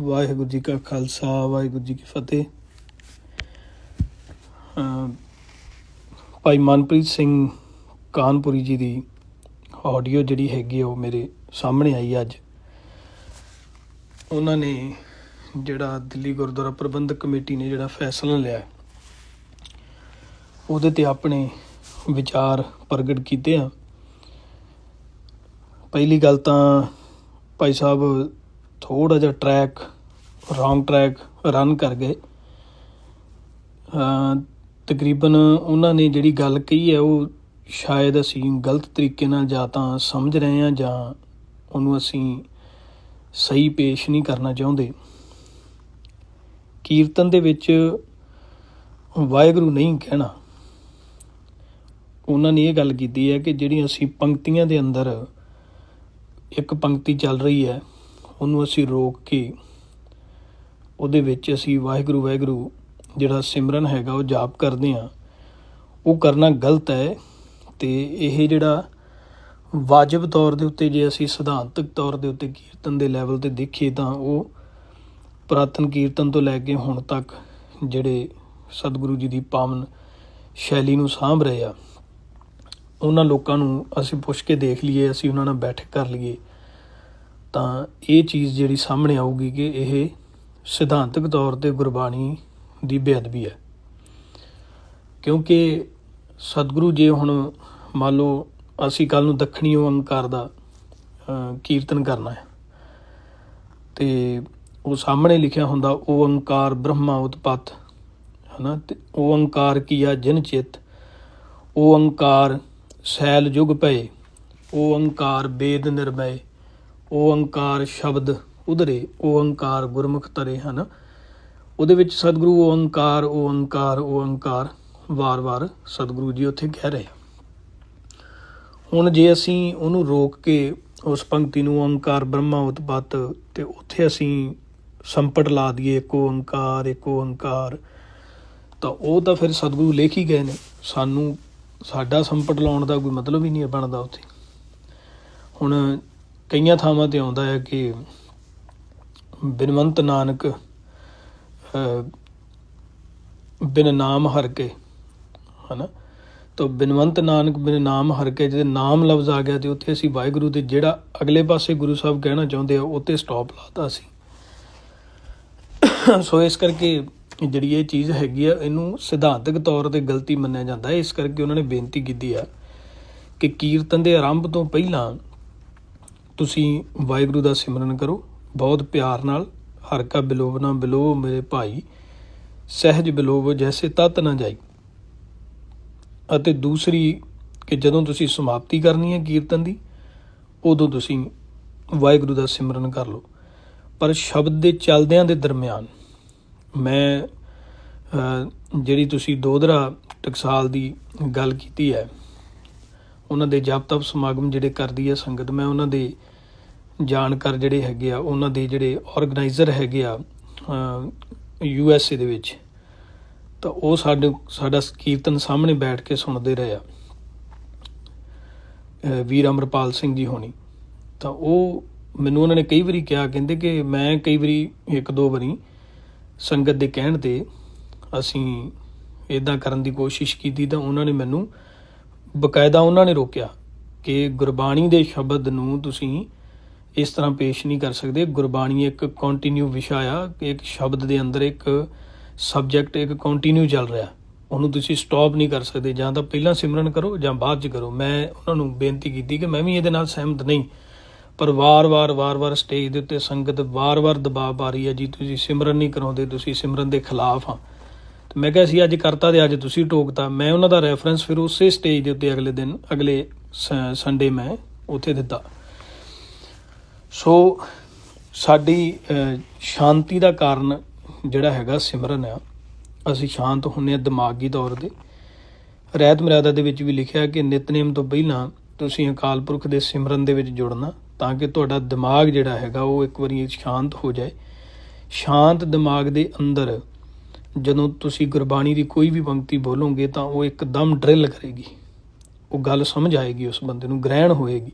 ਵਾਹਿਗੁਰੂ ਜੀ ਕਾ ਖਾਲਸਾ, ਵਾਹਿਗੁਰੂ ਜੀ ਕੀ ਫਤਿਹ। ਭਾਈ ਮਨਪ੍ਰੀਤ ਸਿੰਘ ਕਾਨਪੁਰੀ ਜੀ ਦੀ ਆਡੀਓ ਜਿਹੜੀ ਹੈਗੀ ਆ ਉਹ ਮੇਰੇ ਸਾਹਮਣੇ ਆਈ ਅੱਜ। ਉਹਨਾਂ ਨੇ ਜਿਹੜਾ ਦਿੱਲੀ ਗੁਰਦੁਆਰਾ ਪ੍ਰਬੰਧਕ ਕਮੇਟੀ ਨੇ ਜਿਹੜਾ ਫੈਸਲਾ ਲਿਆ ਉਹਦੇ ਤੇ ਆਪਣੇ ਵਿਚਾਰ ਪ੍ਰਗਟ ਕੀਤੇ ਆ। ਪਹਿਲੀ ਗੱਲ ਤਾਂ ਭਾਈ ਸਾਹਿਬ ਥੋੜਾ ਜਿਹਾ ਟਰੈਕ ਰੋਂਗ ਟਰੈਕ ਰਨ ਕਰ ਗਏ। ਤਕਰੀਬਨ ਉਹਨਾਂ ਨੇ ਜਿਹੜੀ ਗੱਲ ਕਹੀ ਹੈ, ਉਹ ਸ਼ਾਇਦ ਅਸੀਂ ਗਲਤ ਤਰੀਕੇ ਨਾਲ ਜਾਂ ਤਾਂ ਸਮਝ ਰਹੇ ਹਾਂ ਜਾਂ ਉਹਨੂੰ ਅਸੀਂ ਸਹੀ ਪੇਸ਼ ਨਹੀਂ ਕਰਨਾ ਚਾਹੁੰਦੇ। ਕੀਰਤਨ ਦੇ ਵਿੱਚ ਵਾਹਿਗੁਰੂ ਨਹੀਂ ਕਹਿਣਾ। ਉਹਨਾਂ ਨੇ ਇਹ ਗੱਲ ਕੀਤੀ ਹੈ ਕਿ ਜਿਹੜੀ ਅਸੀਂ ਪੰਕਤੀਆਂ ਦੇ ਅੰਦਰ ਇੱਕ ਪੰਕਤੀ ਚੱਲ ਰਹੀ ਹੈ ਉਹਨੂੰ ਅਸੀਂ ਰੋਕ ਕੇ ਉਹਦੇ ਵਿੱਚ ਅਸੀਂ ਵਾਹਿਗੁਰੂ ਵਾਹਿਗੁਰੂ ਜਿਹੜਾ ਸਿਮਰਨ ਹੈਗਾ ਉਹ ਜਾਪ ਕਰਦੇ ਆ ਉਹ ਕਰਨਾ ਗਲਤ ਹੈ ਤੇ ਇਹ ਜਿਹੜਾ ਵਾਜਬ ਤੌਰ ਦੇ ਉੱਤੇ ਜੇ ਅਸੀਂ ਸਿਧਾਂਤਕ ਤੌਰ ਦੇ ਉੱਤੇ ਕੀਰਤਨ ਦੇ ਲੈਵਲ ਤੇ ਦੇਖੀਏ ਤਾਂ ਉਹ ਪ੍ਰਾਤਨ ਕੀਰਤਨ ਤੋਂ ਲੈ ਕੇ ਹੁਣ ਤੱਕ ਜਿਹੜੇ ਸਤਿਗੁਰੂ ਜੀ ਦੀ ਪਾਵਨ ਸ਼ੈਲੀ ਨੂੰ ਸਾਂਭ ਰਹੇ ਆ, ਉਹਨਾਂ ਲੋਕਾਂ ਨੂੰ ਅਸੀਂ ਪੁੱਛ ਕੇ ਦੇਖ ਲਈਏ, ਅਸੀਂ ਉਹਨਾਂ ਨਾਲ ਬੈਠਕ ਕਰ ਲਈਏ। ਤਾਂ ਇਹ ਚੀਜ਼ ਜਿਹੜੀ ਸਾਹਮਣੇ ਆਊਗੀ ਕਿ ਇਹ ਸਿਧਾਂਤਕ ਤੌਰ ਤੇ ਗੁਰਬਾਣੀ ਦੀ ਬੇਅਦਬੀ ਹੈ। ਕਿਉਂਕਿ ਸਤਿਗੁਰੂ ਜੇ ਹੁਣ ਮੰਨ ਲਓ ਅਸੀਂ ਕੱਲ ਨੂੰ ਦੱਖਣੀ ਓੰਕਾਰ ਦਾ ਕੀਰਤਨ ਕਰਨਾ ਹੈ, ਤੇ ਉਹ ਸਾਹਮਣੇ ਲਿਖਿਆ ਹੁੰਦਾ ਓੰਕਾਰ ਬ੍ਰਹਮਾ ਉਤਪਤ, ਹਨਾ? ਤੇ ਓੰਕਾਰ ਕੀਆ ਜਿਨ ਚਿਤ ਓੰਕਾਰ ਸੈਲ ਜੁਗ ਭਏ ਓੰਕਾਰ ਬੇਦ ਨਿਰਮੈ ਓੰਕਾਰ ਸ਼ਬਦ ਉਧਰੇ ਓੰਕਾਰ ਗੁਰਮੁਖ ਤਰੇ ਹਨ। ਉਹਦੇ ਵਿੱਚ ਸਤਿਗੁਰੂ ਓੰਕਾਰ ਓੰਕਾਰ ਓੰਕਾਰ ਵਾਰ-ਵਾਰ ਸਤਿਗੁਰੂ ਜੀ ਉੱਥੇ ਕਹਿ ਰਹੇ ਹੁਣ ਜੇ ਅਸੀਂ ਉਹਨੂੰ ਰੋਕ ਕੇ ਉਸ ਪੰਕਤੀ ਨੂੰ ਓੰਕਾਰ ਬ੍ਰਹਮਾ ਉਤਪਤ ਤੇ ਉੱਥੇ ਅਸੀਂ ਸੰਪਟ ਲਾ ਦਈਏ ਇੱਕ ਓੰਕਾਰ ਇੱਕ ਓੰਕਾਰ, ਤਾਂ ਉਹ ਤਾਂ ਫਿਰ ਸਤਿਗੁਰੂ ਲਿਖ ਹੀ ਗਏ ਨੇ। ਸਾਨੂੰ ਸਾਡਾ ਸੰਪਟ ਲਾਉਣ ਦਾ ਕੋਈ ਮਤਲਬ ਹੀ ਨਹੀਂ ਬਣਦਾ ਉੱਥੇ। ਹੁਣ ਕਈਆਂ ਥਾਵਾਂ ਤੇ ਆਉਂਦਾ ਹੈ ਕਿ ਬਿਨਵੰਤ ਨਾਨਕ ਬਿਨ ਨਾਮ ਹਰ ਕੇ, ਹਨਾ? ਤਾਂ ਬਿਨਵੰਤ ਨਾਨਕ, ਬਿਨ ਨਾਮ ਹਰ ਕੇ ਜੇ ਨਾਮ ਲਫ਼ਜ਼ ਆ ਗਿਆ ਤੇ ਉੱਥੇ ਅਸੀਂ ਵਾਹਿਗੁਰੂ ਦੇ ਜਿਹੜਾ ਅਗਲੇ ਪਾਸੇ ਗੁਰੂ ਸਾਹਿਬ ਕਹਿਣਾ ਚਾਹੁੰਦੇ ਆ, ਉੱਤੇ ਸਟਾਪ ਲਾਤਾ ਸੀ। ਸੋ ਇਸ ਕਰਕੇ ਜਿਹੜੀ ਇਹ ਚੀਜ਼ ਹੈਗੀ ਆ, ਇਹਨੂੰ ਸਿਧਾਂਤਕ ਤੌਰ ਤੇ ਗਲਤੀ ਮੰਨਿਆ ਜਾਂਦਾ ਹੈ। ਇਸ ਕਰਕੇ ਉਹਨਾਂ ਨੇ ਬੇਨਤੀ ਕੀਤੀ ਆ ਕਿ ਕੀਰਤਨ ਦੇ ਆਰੰਭ ਤੋਂ ਪਹਿਲਾਂ ਤੁਸੀਂ ਵਾਹਿਗੁਰੂ ਦਾ ਸਿਮਰਨ ਕਰੋ। ਬਹੁਤ ਪਿਆਰ ਨਾਲ, ਹਰ ਕਾ ਬਿਲੋਵ ਨਾ ਬਿਲੋਵ ਮੇਰੇ ਭਾਈ, ਸਹਿਜ ਬਿਲੋਵ ਜੈਸੇ ਤਤ ਨਾ ਜਾਈ। ਅਤੇ ਦੂਸਰੀ ਕਿ ਜਦੋਂ ਤੁਸੀਂ ਸਮਾਪਤੀ ਕਰਨੀ ਹੈ ਕੀਰਤਨ ਦੀ, ਉਦੋਂ ਤੁਸੀਂ ਵਾਹਿਗੁਰੂ ਦਾ ਸਿਮਰਨ ਕਰ ਲਓ। ਪਰ ਸ਼ਬਦ ਦੇ ਚਲਦਿਆਂ ਦੇ ਦਰਮਿਆਨ ਮੈਂ ਜਿਹੜੀ ਤੁਸੀਂ ਦੋਧਰਾ ਟਕਸਾਲ ਦੀ ਗੱਲ ਕੀਤੀ ਹੈ, ਉਹਨਾਂ ਦੇ ਜਪ ਤਪ ਸਮਾਗਮ ਜਿਹੜੇ ਕਰਦੀ ਹੈ ਸੰਗਤ, ਮੈਂ ਉਹਨਾਂ ਦੇ ਜਾਣਕਾਰ ਜਿਹੜੇ ਹੈਗੇ ਆ, ਉਹਨਾਂ ਦੇ ਜਿਹੜੇ ਆਰਗੇਨਾਈਜ਼ਰ ਹੈਗੇ ਆ ਯੂ ਐਸ ਏ ਦੇ ਵਿੱਚ, ਤਾਂ ਉਹ ਸਾਡੇ, ਸਾਡਾ ਕੀਰਤਨ ਸਾਹਮਣੇ ਬੈਠ ਕੇ ਸੁਣਦੇ ਰਹੇ ਆ। ਵੀਰ ਅਮਰਪਾਲ ਸਿੰਘ ਜੀ ਹੋਣੀ, ਤਾਂ ਉਹ ਮੈਨੂੰ ਉਹਨਾਂ ਨੇ ਕਈ ਵਾਰੀ ਕਿਹਾ, ਕਹਿੰਦੇ ਕਿ ਮੈਂ ਕਈ ਵਾਰੀ ਇੱਕ ਦੋ ਵਾਰੀ ਸੰਗਤ ਦੇ ਕਹਿਣ ਤੇ ਅਸੀਂ ਇਦਾਂ ਕਰਨ ਦੀ ਕੋਸ਼ਿਸ਼ ਕੀਤੀ, ਤਾਂ ਉਹਨਾਂ ਨੇ ਮੈਨੂੰ ਬਕਾਇਦਾ ਉਹਨਾਂ ਨੇ ਰੋਕਿਆ ਕਿ ਗੁਰਬਾਣੀ ਦੇ ਸ਼ਬਦ ਨੂੰ ਤੁਸੀਂ ਇਸ ਤਰ੍ਹਾਂ ਪੇਸ਼ ਨਹੀਂ ਕਰ ਸਕਦੇ। ਗੁਰਬਾਣੀ ਇੱਕ ਕੰਟੀਨਿਊ ਵਿਸ਼ਾ ਆ ਕਿ ਇੱਕ ਸ਼ਬਦ ਦੇ ਅੰਦਰ ਇੱਕ ਸਬਜੈਕਟ ਇੱਕ ਕੰਟੀਨਿਊ ਚੱਲ ਰਿਹਾ। ਉਹਨੂੰ ਤੁਸੀਂ ਸਟਾਪ ਨਹੀਂ ਕਰ ਸਕਦੇ। ਜਾਂ ਤਾਂ ਪਹਿਲਾਂ ਸਿਮਰਨ ਕਰੋ, ਜਾਂ ਬਾਅਦ ਚ ਕਰੋ। ਮੈਂ ਉਹਨਾਂ ਨੂੰ ਬੇਨਤੀ ਕੀਤੀ ਕਿ ਮੈਂ ਵੀ ਇਹਦੇ ਨਾਲ ਸਹਿਮਤ ਨਹੀਂ। ਪਰ ਵਾਰ-ਵਾਰ ਵਾਰ-ਵਾਰ ਸਟੇਜ ਦੇ ਉੱਤੇ ਸੰਗਤ ਵਾਰ-ਵਾਰ ਦਬਾਅ ਪਾ ਰਹੀ ਹੈ ਜੀ, ਤੁਸੀਂ ਸਿਮਰਨ ਨਹੀਂ ਕਰਾਉਂਦੇ, ਤੁਸੀਂ ਸਿਮਰਨ ਦੇ ਖਿਲਾਫ ਆ। ਤੇ ਮੈਂ ਕਿਹਾ ਸੀ, ਅੱਜ ਕਰਤਾ ਤੇ ਅੱਜ ਤੁਸੀਂ ਟੋਕਤਾ। ਮੈਂ ਉਹਨਾਂ ਦਾ ਰੈਫਰੈਂਸ ਫਿਰ ਉਸੇ ਸਟੇਜ ਦੇ ਉੱਤੇ ਅਗਲੇ ਦਿਨ, ਅਗਲੇ ਸੰਡੇ ਮੈਂ ਉੱਥੇ ਦਿੱਤਾ। ਸੋ ਸਾਡੀ ਸ਼ਾਂਤੀ ਦਾ ਕਾਰਨ ਜਿਹੜਾ ਹੈਗਾ ਸਿਮਰਨ ਆ। ਅਸੀਂ ਸ਼ਾਂਤ ਹੁੰਨੇ ਆ ਦਿਮਾਗੀ ਤੌਰ ਤੇ। ਰਹਿਤ ਮਰਿਆਦਾ ਦੇ ਵਿੱਚ ਵੀ ਲਿਖਿਆ ਕਿ ਨਿਤਨੇਮ ਤੋਂ ਪਹਿਲਾਂ ਤੁਸੀਂ ਅਕਾਲ ਪੁਰਖ ਦੇ ਸਿਮਰਨ ਦੇ ਵਿੱਚ ਜੁੜਨਾ, ਤਾਂ ਕਿ ਤੁਹਾਡਾ ਦਿਮਾਗ ਜਿਹੜਾ ਹੈਗਾ ਉਹ ਇੱਕ ਵਾਰੀ ਸ਼ਾਂਤ ਹੋ ਜਾਏ। ਸ਼ਾਂਤ ਦਿਮਾਗ ਦੇ ਅੰਦਰ ਜਦੋਂ ਤੁਸੀਂ ਗੁਰਬਾਣੀ ਦੀ ਕੋਈ ਵੀ ਪੰਕਤੀ ਬੋਲੋਗੇ ਤਾਂ ਉਹ ਇੱਕਦਮ ਡਰਿਲ ਕਰੇਗੀ। ਉਹ ਗੱਲ ਸਮਝ ਆਏਗੀ ਉਸ ਬੰਦੇ ਨੂੰ, ਗ੍ਰਹਿਣ ਹੋਏਗੀ।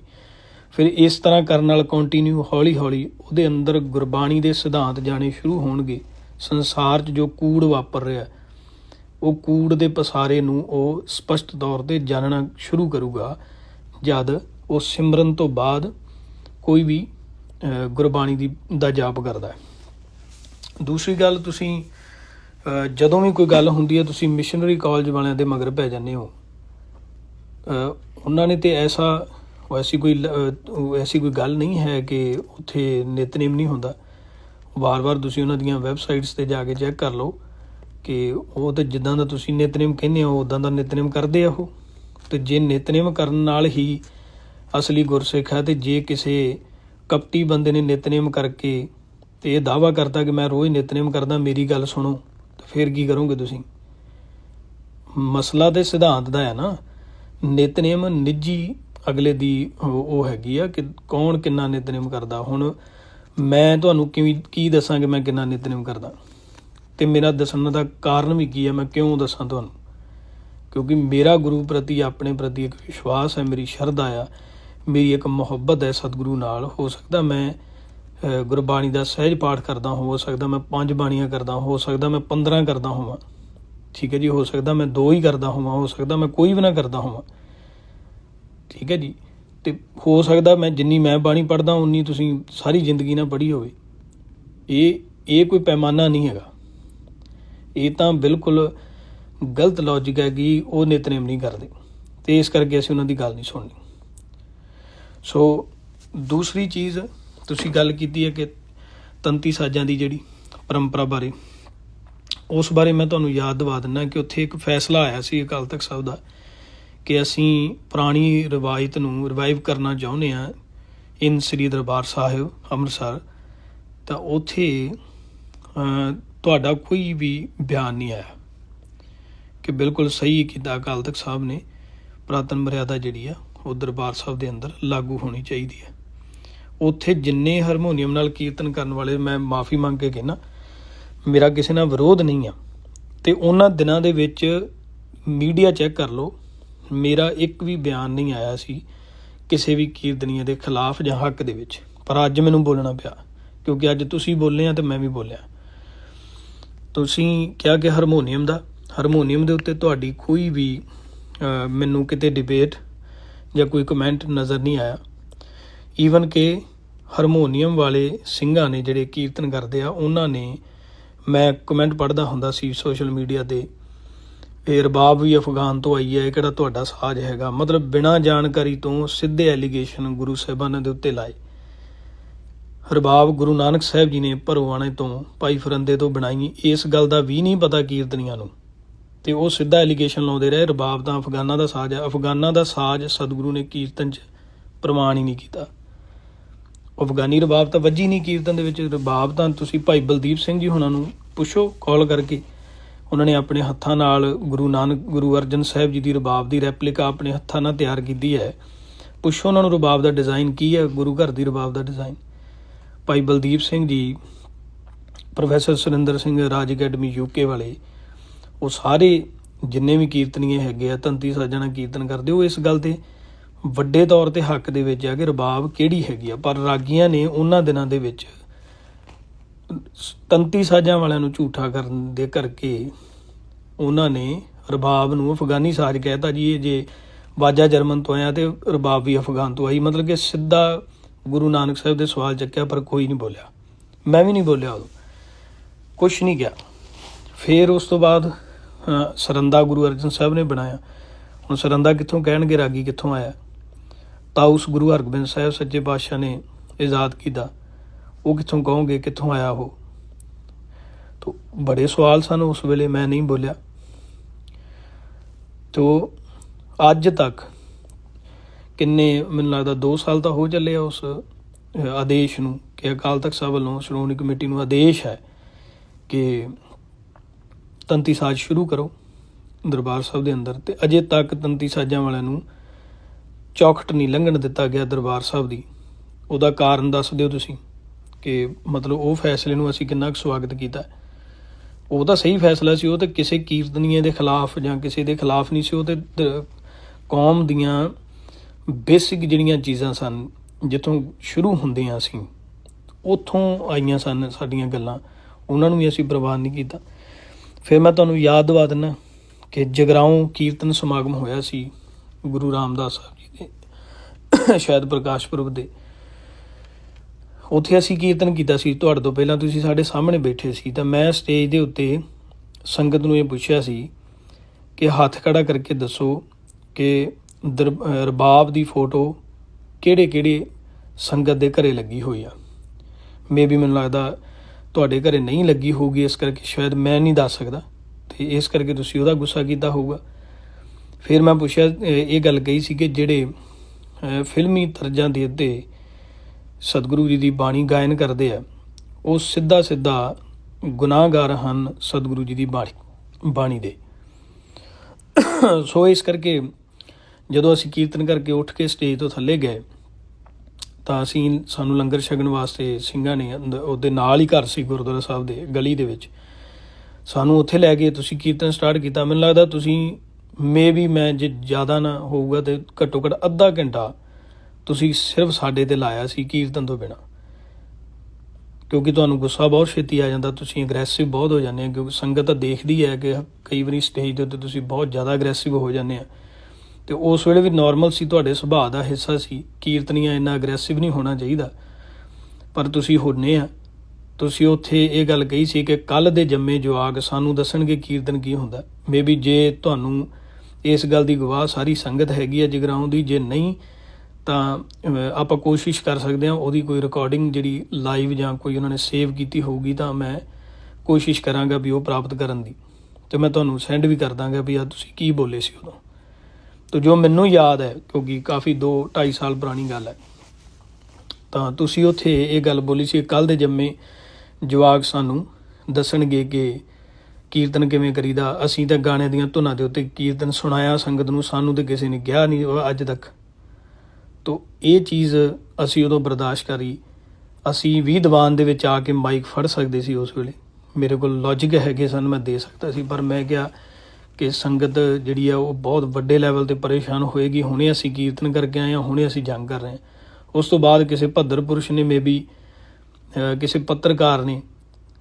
ਫਿਰ ਇਸ ਤਰ੍ਹਾਂ ਕਰਨ ਨਾਲ ਕੰਟੀਨਿਊ ਹੌਲੀ ਹੌਲੀ ਉਹਦੇ ਅੰਦਰ ਗੁਰਬਾਣੀ ਦੇ ਸਿਧਾਂਤ ਜਾਣੇ ਸ਼ੁਰੂ ਹੋਣਗੇ। ਸੰਸਾਰ 'ਚ ਜੋ ਕੂੜ ਵਾਪਰ ਰਿਹਾ ਉਹ ਕੂੜ ਦੇ ਪਸਾਰੇ ਨੂੰ ਉਹ ਸਪਸ਼ਟ ਤੌਰ ਤੇ ਜਾਣਨਾ ਸ਼ੁਰੂ ਕਰੂਗਾ, ਜਦ ਉਹ ਸਿਮਰਨ ਤੋਂ ਬਾਅਦ ਕੋਈ ਵੀ ਗੁਰਬਾਣੀ ਦੀ, ਦਾ ਜਾਪ ਕਰਦਾ ਹੈ। ਦੂਸਰੀ ਗੱਲ, ਤੁਸੀਂ ਜਦੋਂ ਵੀ ਕੋਈ ਗੱਲ ਹੁੰਦੀ ਹੈ, ਤੁਸੀਂ ਮਿਸ਼ਨਰੀ ਕਾਲਜ ਵਾਲਿਆਂ ਦੇ ਮਗਰ ਪੈ ਜਾਂਦੇ ਹੋ। ਉਹਨਾਂ ਨੇ ਤੇ ਐਸਾ ਉਹ ਐਸੀ ਕੋਈ ਲ- ਐਸੀ ਕੋਈ ਗੱਲ ਨਹੀਂ ਹੈ ਕਿ ਉੱਥੇ ਨਿਤਨੇਮ ਨਹੀਂ ਹੁੰਦਾ। ਵਾਰ-ਵਾਰ ਤੁਸੀਂ ਉਹਨਾਂ ਦੀਆਂ ਵੈਬਸਾਈਟਸ ਤੇ ਜਾ ਕੇ ਚੈੱਕ ਕਰ ਲਓ ਕਿ ਉਹ ਤਾਂ ਜਿੱਦਾਂ ਦਾ ਤੁਸੀਂ ਨਿਤਨੇਮ ਕਹਿੰਦੇ ਹੋ ਉਦਾਂ ਦਾ ਨਿਤਨੇਮ ਕਰਦੇ ਆ ਉਹ। ਤੇ ਜੇ ਨਿਤਨੇਮ ਕਰਨ ਨਾਲ ਹੀ ਅਸਲੀ ਗੁਰਸਿੱਖ ਹੈ ਤੇ ਜੇ ਕਿਸੇ ਕਪਟੀ ਬੰਦੇ ਨੇ ਨਿਤਨੇਮ ਕਰਕੇ ਤੇ ਇਹ ਦਾਵਾ ਕਰਦਾ ਕਿ ਮੈਂ ਰੋਜ਼ ਨਿਤਨੇਮ ਕਰਦਾ, ਮੇਰੀ ਗੱਲ ਸੁਣੋ, ਤਾਂ ਫਿਰ ਕੀ ਕਰੋਗੇ ਤੁਸੀਂ? ਮਸਲਾ ਤੇ ਸਿਧਾਂਤ ਦਾ ਹੈ ਨਾ। ਨਿਤਨੇਮ ਨਿੱਜੀ ਅਗਲੇ ਦੀ ਉਹ ਹੈਗੀ ਆ ਕਿ ਕੌਣ ਕਿੰਨਾ ਨਿਤਨੇਮ ਕਰਦਾ। ਹੁਣ ਮੈਂ ਤੁਹਾਨੂੰ ਕਿਵੇਂ ਕੀ ਦੱਸਾਂ ਕਿ ਮੈਂ ਕਿੰਨਾ ਨਿਤਨੇਮ ਕਰਦਾ? ਤੇ ਮੇਰਾ ਦੱਸਣ ਦਾ ਕਾਰਨ ਵੀ ਕੀ ਹੈ ਮੈਂ ਕਿਉਂ ਦੱਸਾਂ ਤੁਹਾਨੂੰ? ਕਿਉਂਕਿ ਮੇਰਾ ਗੁਰੂ ਪ੍ਰਤੀ, ਆਪਣੇ ਪ੍ਰਤੀ ਇੱਕ ਵਿਸ਼ਵਾਸ ਹੈ, ਮੇਰੀ ਸ਼ਰਧਾ ਆ, ਮੇਰੀ ਇੱਕ ਮੁਹੱਬਤ ਹੈ ਸਤਿਗੁਰੂ ਨਾਲ। ਹੋ ਸਕਦਾ ਮੈਂ ਗੁਰਬਾਣੀ ਦਾ ਸਹਿਜ ਪਾਠ ਕਰਦਾ ਹੋ ਸਕਦਾ ਮੈਂ ਪੰਜ ਬਾਣੀਆਂ ਕਰਦਾ ਹੋ ਸਕਦਾ ਮੈਂ 15 ਕਰਦਾ ਹੋਵਾਂ। ਠੀਕ ਹੈ ਜੀ, ਹੋ ਸਕਦਾ ਮੈਂ ਦੋ ਹੀ ਕਰਦਾ ਹੋਵਾਂ, ਹੋ ਸਕਦਾ ਮੈਂ ਕੋਈ ਵੀ ਨਾ ਕਰਦਾ ਹੋਵਾਂ। ਠੀਕ ਹੈ ਜੀ? ਤੇ ਹੋ ਸਕਦਾ ਮੈਂ ਜਿੰਨੀ ਮੈਂ ਬਾਣੀ ਪੜਦਾ ਉਨੀ ਤੁਸੀਂ ਸਾਰੀ ਜ਼ਿੰਦਗੀ ਨਾ ਪੜ੍ਹੀ ਹੋਵੇ। ਇਹ ਇਹ ਕੋਈ ਪੈਮਾਨਾ ਨਹੀਂ ਹੈਗਾ। ਇਹ ਤਾਂ ਬਿਲਕੁਲ ਗਲਤ ਲੌਜੀਕ ਹੈ ਕਿ ਉਹ ਨਿਤਨੇਮ ਨਹੀਂ ਕਰਦੇ। ਤੇ ਇਸ ਕਰਕੇ ਅਸੀਂ ਉਹਨਾਂ ਦੀ ਗੱਲ ਨਹੀਂ ਸੁਣਨੀ। ਸੋ ਦੂਸਰੀ ਚੀਜ਼ ਤੁਸੀਂ ਗੱਲ ਕੀਤੀ ਹੈ ਕਿ ਤੰਤੀ ਸਾਜ਼ਾਂ ਦੀ ਜਿਹੜੀ ਪਰੰਪਰਾ ਬਾਰੇ। ਉਸ ਬਾਰੇ ਮੈਂ ਤੁਹਾਨੂੰ ਯਾਦ ਦਿਵਾ ਦਿੰਦਾ ਕਿ ਉੱਥੇ ਇੱਕ ਫੈਸਲਾ ਆਇਆ ਸੀ ਅਕਾਲ ਤਖਤ ਸਾਹਿਬ ਦਾ ਕਿ ਅਸੀਂ ਪੁਰਾਣੀ ਰਵਾਇਤ ਨੂੰ ਰਿਵਾਈਵ ਕਰਨਾ ਚਾਹੁੰਦੇ ਹਾਂ ਇਨ ਸ੍ਰੀ ਦਰਬਾਰ ਸਾਹਿਬ, ਅੰਮ੍ਰਿਤਸਰ, ਤਾਂ ਉੱਥੇ ਤੁਹਾਡਾ ਕੋਈ ਵੀ ਬਿਆਨ ਨਹੀਂ ਆਇਆ। ਕਿ ਬਿਲਕੁਲ ਸਹੀ ਕੀਤਾ ਅਕਾਲ ਤਖਤ ਸਾਹਿਬ ਨੇ ਪ੍ਰਾਤਨ ਮਰਿਆਦਾ ਜਿਹੜੀ ਆ, ਉਹ ਦਰਬਾਰ ਸਾਹਿਬ ਦੇ ਅੰਦਰ ਲਾਗੂ ਹੋਣੀ ਚਾਹੀਦੀ ਹੈ ਉੱਥੇ ਜਿੰਨੇ ਹਾਰਮੋਨੀਅਮ ਨਾਲ ਕੀਰਤਨ ਕਰਨ ਵਾਲੇ, ਮੈਂ ਮਾਫੀ ਮੰਗ ਕੇ ਕਹਿਣਾ ਮੇਰਾ ਕਿਸੇ ਨਾਲ ਵਿਰੋਧ ਨਹੀਂ ਆ। ਤੇ ਉਹਨਾਂ ਦਿਨਾਂ ਦੇ ਵਿੱਚ ਮੀਡੀਆ ਚੈੱਕ ਕਰ ਲਓ ਮੇਰਾ ਇੱਕ ਵੀ ਬਿਆਨ ਨਹੀਂ ਆਇਆ ਸੀ ਕਿਸੇ ਵੀ ਕੀਰਤਨੀਏ ਦੇ ਖਿਲਾਫ ਜਾਂ ਹੱਕ ਦੇ ਵਿੱਚ। ਪਰ ਅੱਜ ਮੈਨੂੰ ਬੋਲਣਾ ਪਿਆ, ਕਿਉਂਕਿ ਅੱਜ ਤੁਸੀਂ ਬੋਲੇ ਆ ਤੇ ਮੈਂ ਵੀ ਬੋਲਿਆ। ਤੁਸੀਂ ਕਿਹਾ ਕਿ ਹਾਰਮੋਨੀਅਮ ਦਾ, ਹਾਰਮੋਨੀਅਮ ਦੇ ਉੱਤੇ ਤੁਹਾਡੀ ਕੋਈ ਵੀ ਮੈਨੂੰ ਕਿਤੇ ਡਿਬੇਟ ਜਾਂ ਕੋਈ ਕਮੈਂਟ ਨਜ਼ਰ ਨਹੀਂ ਆਇਆ। ਈਵਨ ਕਿ ਹਾਰਮੋਨੀਅਮ ਵਾਲੇ ਸਿੰਘਾਂ ਨੇ ਜਿਹੜੇ ਕੀਰਤਨ ਕਰਦੇ ਆ, ਉਹਨਾਂ ਨੇ ਮੈਂ ਕਮੈਂਟ ਪੜ੍ਹਦਾ ਹੁੰਦਾ ਸੀ ਸੋਸ਼ਲ ਮੀਡੀਆ ਤੇ। ਇਹ ਰਬਾਬ ਵੀ ਅਫਗਾਨ ਤੋਂ ਆਈ ਹੈ, ਇਹ ਕਿਹੜਾ ਤੁਹਾਡਾ ਸਾਜ਼ ਹੈਗਾ? ਮਤਲਬ ਬਿਨਾਂ ਜਾਣਕਾਰੀ ਤੋਂ ਸਿੱਧੇ ਐਲੀਗੇਸ਼ਨ ਗੁਰੂ ਸਾਹਿਬਾਨਾਂ ਦੇ ਉੱਤੇ ਲਾਏ। ਰਬਾਬ ਗੁਰੂ ਨਾਨਕ ਸਾਹਿਬ ਜੀ ਨੇ ਭਰੋਆਣੇ ਤੋਂ, ਭਾਈ ਫਰੰਦੇ ਤੋਂ ਬਣਾਈ। ਇਸ ਗੱਲ ਦਾ ਵੀ ਨਹੀਂ ਪਤਾ ਕੀਰਤਨੀਆਂ ਨੂੰ। ਤੇ ਉਹ ਸਿੱਧਾ ਐਲੀਗੇਸ਼ਨ ਲਾਉਂਦੇ ਰਹੇ ਰਬਾਬ ਤਾਂ ਅਫਗਾਨਾਂ ਦਾ ਸਾਜ਼ ਹੈ। ਅਫਗਾਨਾਂ ਦਾ ਸਾਜ਼ ਸਤਿਗੁਰੂ ਨੇ ਕੀਰਤਨ 'ਚ ਪ੍ਰਮਾਣ ਹੀ ਨਹੀਂ ਕੀਤਾ। ਅਫਗਾਨੀ ਰਬਾਬ ਤਾਂ ਵੱਜੀ ਨਹੀਂ ਕੀਰਤਨ ਦੇ ਵਿੱਚ। ਰਬਾਬ ਤਾਂ ਤੁਸੀਂ ਭਾਈ ਬਲਦੀਪ ਸਿੰਘ ਜੀ ਹੁਣਾਂ ਨੂੰ ਪੁੱਛੋ ਕਾਲ ਕਰਕੇ। ਉਹਨਾਂ ਨੇ ਆਪਣੇ ਹੱਥਾਂ ਨਾਲ ਗੁਰੂ ਨਾਨਕ, ਗੁਰੂ ਅਰਜਨ ਸਾਹਿਬ ਜੀ ਦੀ ਰਬਾਬ ਦੀ ਰੈਪਲੀਕਾ ਆਪਣੇ ਹੱਥਾਂ ਨਾਲ ਤਿਆਰ ਕੀਤੀ ਹੈ। ਪੁੱਛੋ ਉਹਨਾਂ ਨੂੰ ਰਬਾਬ ਦਾ ਡਿਜ਼ਾਈਨ ਕੀ ਹੈ, ਗੁਰੂ ਘਰ ਦੀ ਰਬਾਬ ਦਾ ਡਿਜ਼ਾਈਨ ਭਾਈ Baldeep Singh ji, professor Surinder Singh, Raj academy UK ਵਾਲੇ, ਉਹ ਸਾਰੇ ਜਿੰਨੇ ਵੀ ਕੀਰਤਨੀਏ ਹੈਗੇ ਆ ਤੰਤੀ ਸਾਜਣਾ ਕੀਰਤਨ ਕਰਦੇ, ਉਹ ਇਸ ਗੱਲ ਤੇ ਵੱਡੇ ਤੌਰ ਤੇ ਹੱਕ ਦੇ ਵਿੱਚ ਆ ਕਿ ਰਬਾਬ ਕਿਹੜੀ ਹੈਗੀ ਆ। ਪਰ ਰਾਗੀਆਂ ਨੇ ਉਹਨਾਂ ਦਿਨਾਂ ਦੇ ਵਿੱਚ ਤੰਤੀ ਸਾਜਾਂ ਵਾਲਿਆਂ ਨੂੰ ਝੂਠਾ ਕਰਨ ਦੇ ਕਰਕੇ ਉਹਨਾਂ ਨੇ ਰਬਾਬ ਨੂੰ ਅਫਗਾਨੀ ਸਾਜ਼ ਕਹਿਤਾ ਜੀ ਇਹ ਜੇ ਬਾਜਾ ਜਰਮਨ ਤੋਂ ਆਇਆ ਤੇ ਰਬਾਬ ਵੀ ਅਫਗਾਨ ਤੋਂ ਆਈ। ਮਤਲਬ ਕਿ ਸਿੱਧਾ ਗੁਰੂ ਨਾਨਕ ਸਾਹਿਬ ਦੇ ਸਵਾਲ ਚੱਕਿਆ ਪਰ ਕੋਈ ਨਹੀਂ ਬੋਲਿਆ। ਮੈਂ ਵੀ ਨਹੀਂ ਬੋਲਿਆ ਉਦੋਂ। ਕੁਝ ਨਹੀਂ ਗਿਆ ਫਿਰ ਉਸ ਤੋਂ ਬਾਅਦ ਅ, ਸਰੰਦਾ ਗੁਰੂ ਅਰਜਨ ਸਾਹਿਬ ਨੇ ਬਣਾਇਆ। ਹੁਣ ਸਰੰਦਾ ਕਿੱਥੋਂ ਕਹਿਣਗੇ ਰਾਗੀ ਕਿੱਥੋਂ ਆਇਆ? ਤਾਂ ਉਸ ਗੁਰੂ ਹਰਗੋਬਿੰਦ ਸਾਹਿਬ ਸੱਚੇ ਪਾਤਸ਼ਾਹ ਨੇ ਇਜਾਦ ਕੀਤਾ। ਉਹ ਕਿੱਥੋਂ ਕਹੋਗੇ ਕਿੱਥੋਂ ਆਇਆ ਉਹ? ਤੋ ਬੜੇ ਸਵਾਲ ਸਨ ਉਸ ਵੇਲੇ ਮੈਂ ਨਹੀਂ ਬੋਲਿਆ। ਤੋ ਅੱਜ ਤੱਕ ਕਿੰਨੇ, ਮੈਨੂੰ ਲੱਗਦਾ 2 ਸਾਲ ਤਾਂ ਹੋ ਚੱਲੇ ਆ ਉਸ ਆਦੇਸ਼ ਨੂੰ ਕਿ ਅਕਾਲ ਤਖਤ ਸਾਹਿਬ ਵੱਲੋਂ ਸ਼੍ਰੋਮਣੀ ਕਮੇਟੀ ਨੂੰ ਆਦੇਸ਼ ਹੈ ਕਿ ਤੰਤੀ ਸਾਜ਼ ਸ਼ੁਰੂ ਕਰੋ ਦਰਬਾਰ ਸਾਹਿਬ ਦੇ ਅੰਦਰ। ਤੇ ਅਜੇ ਤੱਕ ਤੰਤੀ ਸਾਜ਼ਾਂ ਵਾਲਿਆਂ ਨੂੰ ਚੌਖਟ ਨਹੀਂ ਲੰਘਣ ਦਿੱਤਾ ਗਿਆ ਦਰਬਾਰ ਸਾਹਿਬ ਦੀ। ਉਹਦਾ ਕਾਰਨ ਦੱਸ ਦਿਓ ਤੁਸੀਂ। ਕਿ ਮਤਲਬ ਉਹ ਫੈਸਲੇ ਨੂੰ ਅਸੀਂ ਕਿੰਨਾ ਕੁ ਸਵਾਗਤ ਕੀਤਾ ਉਹ ਤਾਂ ਸਹੀ ਫੈਸਲਾ ਸੀ, ਉਹ ਤਾਂ ਕਿਸੇ ਕੀਰਤਨੀਏ ਦੇ ਖਿਲਾਫ ਜਾਂ ਕਿਸੇ ਦੇ ਖਿਲਾਫ ਨਹੀਂ ਸੀ, ਉਹ ਤੇ ਕੌਮ ਦੀਆਂ ਬੇਸਿਕ ਜਿਹੜੀਆਂ ਚੀਜ਼ਾਂ ਸਨ, ਜਿੱਥੋਂ ਸ਼ੁਰੂ ਹੁੰਦੇ ਆ ਅਸੀਂ ਉੱਥੋਂ ਆਈਆਂ ਸਨ ਸਾਡੀਆਂ ਗੱਲਾਂ। ਉਹਨਾਂ ਨੂੰ ਵੀ ਅਸੀਂ ਬਰਬਾਦ ਨਹੀਂ ਕੀਤਾ। ਫਿਰ ਮੈਂ ਤੁਹਾਨੂੰ ਯਾਦ ਦਿਵਾ ਦਿੰਦਾ ਕਿ ਜਗਰਾਉਂ ਕੀਰਤਨ ਸਮਾਗਮ ਹੋਇਆ ਸੀ ਗੁਰੂ ਰਾਮਦਾਸ ਸਾਹਿਬ ਜੀ ਦੇ, ਸ਼ਾਇਦ ਪ੍ਰਕਾਸ਼ ਪੁਰਬ ਦੇ। ਉੱਥੇ ਅਸੀਂ ਕੀਰਤਨ ਕੀਤਾ ਸੀ, ਤੁਹਾਡੇ ਤੋਂ ਪਹਿਲਾਂ ਤੁਸੀਂ ਸਾਡੇ ਸਾਹਮਣੇ ਬੈਠੇ ਸੀ, ਤਾਂ ਮੈਂ ਸਟੇਜ ਦੇ ਉੱਤੇ ਸੰਗਤ ਨੂੰ ਇਹ ਪੁੱਛਿਆ ਸੀ ਕਿ ਹੱਥ ਖੜਾ ਕਰਕੇ ਦੱਸੋ ਕਿ ਦਰ- ਰਬਾਬ ਦੀ ਫੋਟੋ ਕਿਹੜੇ ਕਿਹੜੇ ਸੰਗਤ ਦੇ ਘਰੇ ਲੱਗੀ ਹੋਈ ਆ। ਮੇਬੀ ਮੈਨੂੰ ਲੱਗਦਾ ਤੁਹਾਡੇ ਘਰੇ ਨਹੀਂ ਲੱਗੀ ਹੋਊਗੀ, ਇਸ ਕਰਕੇ ਸ਼ਾਇਦ ਮੈਂ ਨਹੀਂ ਦੱਸ ਸਕਦਾ, ਤੇ ਇਸ ਕਰਕੇ ਤੁਸੀਂ ਉਹਦਾ ਗੁੱਸਾ ਕੀਤਾ ਹੋਊਗਾ। ਫਿਰ ਮੈਂ ਪੁੱਛਿਆ, ਇਹ ਗੱਲ ਕਹੀ ਸੀ ਕਿ ਜਿਹੜੇ ਫਿਲਮੀ ਤਰਜ਼ਾਂ ਦੇ ਉੱਤੇ ਸਤਿਗੁਰੂ ਜੀ ਦੀ ਬਾਣੀ ਗਾਇਨ ਕਰਦੇ ਆ, ਉਹ ਸਿੱਧਾ ਸਿੱਧਾ ਗੁਨਾਹਗਾਰ ਹਨ ਸਤਿਗੁਰੂ ਜੀ ਦੀ ਬਾਣੀ ਬਾਣੀ ਦੇ। ਸੋ ਇਸ ਕਰਕੇ ਜਦੋਂ ਅਸੀਂ ਕੀਰਤਨ ਕਰਕੇ ਉੱਠ ਕੇ ਸਟੇਜ ਤੋਂ ਥੱਲੇ ਗਏ, ਤਾਂ ਅਸੀਂ ਸਾਨੂੰ ਲੰਗਰ ਛਕਣ ਵਾਸਤੇ ਸਿੰਘਾਂ ਨੇ ਅੰਦ- ਉਹਦੇ ਨਾਲ ਹੀ ਘਰ ਸੀ ਗੁਰਦੁਆਰਾ ਸਾਹਿਬ ਦੇ ਗਲੀ ਦੇ ਵਿੱਚ। ਸਾਨੂੰ ਉੱਥੇ ਲੈ ਕੇ ਤੁਸੀਂ ਕੀਰਤਨ ਸਟਾਰਟ ਕੀਤਾ। ਮੈਨੂੰ ਲੱਗਦਾ ਤੁਸੀਂ ਮੇਬੀ ਮੈਂ ਜੇ ਜ਼ਿਆਦਾ ਨਾ ਹੋਊਗਾ ਤੇ ਘੱਟੋ ਘੱਟ ਅੱਧਾ ਘੰਟਾ ਤੁਸੀਂ ਸਿਰਫ ਸਾਡੇ ਤੇ ਲਾਇਆ ਸੀ ਕੀਰਤਨ ਤੋਂ ਬਿਨਾ। ਕਿਉਂਕਿ ਤੁਹਾਨੂੰ ਗੁੱਸਾ ਬਹੁਤ ਛੇਤੀ ਆ ਜਾਂਦਾ, ਤੁਸੀਂ ਅਗਰੈਸਿਵ ਬਹੁਤ ਹੋ ਜਾਂਦੇ ਆ, ਕਿਉਂਕਿ ਸੰਗਤ ਤਾਂ ਦੇਖਦੀ ਹੈ ਕਿ ਕਈ ਵਾਰੀ ਸਟੇਜ ਦੇ ਉੱਤੇ ਤੁਸੀਂ ਬਹੁਤ ਜ਼ਿਆਦਾ ਅਗਰੈਸਿਵ ਹੋ ਜਾਂਦੇ ਆ। ਤੇ ਉਸ ਵੇਲੇ ਵੀ ਨਾਰਮਲ ਸੀ, ਤੁਹਾਡੇ ਸੁਭਾਅ ਦਾ ਹਿੱਸਾ ਸੀ, ਕੀਰਤਨੀਆਂ ਇੰਨਾ ਅਗਰੈਸਿਵ ਨਹੀਂ ਹੋਣਾ ਚਾਹੀਦਾ। ਪਰ ਤੁਸੀਂ ਹੁੰਨੇ ਆ। ਤੁਸੀਂ ਉੱਥੇ ਇਹ ਗੱਲ ਕਹੀ ਸੀ ਕਿ ਕੱਲ ਦੇ ਜੰਮੇ ਜਵਾਗ ਸਾਨੂੰ ਦੱਸਣਗੇ ਕੀਰਤਨ ਕੀ ਹੁੰਦਾ। ਮੇਬੀ ਜੇ ਤੁਹਾਨੂੰ ਇਸ ਗੱਲ ਦੀ ਗਵਾਹ ਸਾਰੀ ਸੰਗਤ ਹੈਗੀ ਹੈ ਜਗਰਾਉਂ ਦੀ ਜੇ ਨਹੀਂ ਤਾਂ ਆਪਾਂ ਕੋਸ਼ਿਸ਼ ਕਰ ਸਕਦੇ ਹਾਂ ਉਹਦੀ ਕੋਈ ਰਿਕਾਰਡਿੰਗ ਜਿਹੜੀ ਲਾਈਵ ਜਾਂ ਕੋਈ ਉਹਨਾਂ ਨੇ ਸੇਵ ਕੀਤੀ ਹੋਊਗੀ ਤਾਂ ਮੈਂ ਕੋਸ਼ਿਸ਼ ਕਰਾਂਗਾ ਵੀ ਉਹ ਪ੍ਰਾਪਤ ਕਰਨ ਦੀ। ਤੇ ਮੈਂ ਤੁਹਾਨੂੰ ਸੈਂਡ ਵੀ ਕਰ ਦਾਂਗਾ ਵੀ ਆ ਤੁਸੀਂ ਕੀ ਬੋਲੇ ਸੀ ਉਦੋਂ। ਤੋ ਜੋ ਮੈਨੂੰ ਯਾਦ ਹੈ, ਕਿਉਂਕਿ ਕਾਫੀ 2 2.5 ਸਾਲ ਪੁਰਾਣੀ ਗੱਲ ਹੈ, ਤਾਂ ਤੁਸੀਂ ਉੱਥੇ ਇਹ ਗੱਲ ਬੋਲੀ ਸੀ ਕੱਲ ਦੇ ਜੰਮੇ ਜਵਾਗ ਸਾਨੂੰ ਦੱਸਣਗੇ ਕਿ ਕੀਰਤਨ ਕਿਵੇਂ ਕਰੀਦਾ। ਅਸੀਂ ਤਾਂ ਗਾਣੇ ਦੀਆਂ ਧੁਨਾਂ ਦੇ ਉੱਤੇ ਕੀਰਤਨ ਸੁਣਾਇਆ, ਸੰਗਤ ਨੂੰ ਸਾਨੂੰ ਤੇ ਕਿਸੇ ਨੇ ਕਿਹਾ ਨਹੀਂ ਅੱਜ ਤੱਕ ਤੋ ਇਹ ਚੀਜ਼ ਅਸੀਂ ਉਦੋਂ ਬਰਦਾਸ਼ਤ ਕਰੀ। ਅਸੀਂ ਵੀ ਦੀਵਾਨ ਦੇ ਵਿੱਚ ਆ ਕੇ ਮਾਈਕ ਫੜ ਸਕਦੇ ਸੀ ਉਸ ਵੇਲੇ। ਮੇਰੇ ਕੋਲ ਲੌਜੀਕ ਹੈਗੇ ਸਨ, ਮੈਂ ਦੇ ਸਕਦਾ ਸੀ, ਪਰ ਮੈਂ ਕਿਹਾ ਕਿ ਸੰਗਤ ਜਿਹੜੀ ਆ, ਉਹ ਬਹੁਤ ਵੱਡੇ ਲੈਵਲ ਤੇ ਪਰੇਸ਼ਾਨ ਹੋਏਗੀ। ਹੁਣੇ ਅਸੀਂ ਕੀਰਤਨ ਕਰਕੇ ਆਏ ਹਾਂ, ਹੁਣੇ ਅਸੀਂ ਜੰਗ ਕਰ ਰਹੇ ਹਾਂ। ਉਸ ਤੋਂ ਬਾਅਦ ਕਿਸੇ ਭੱਦਰ ਪੁਰਸ਼ ਨੇ ਮੇਬੀ ਕਿਸੇ ਪੱਤਰਕਾਰ ਨੇ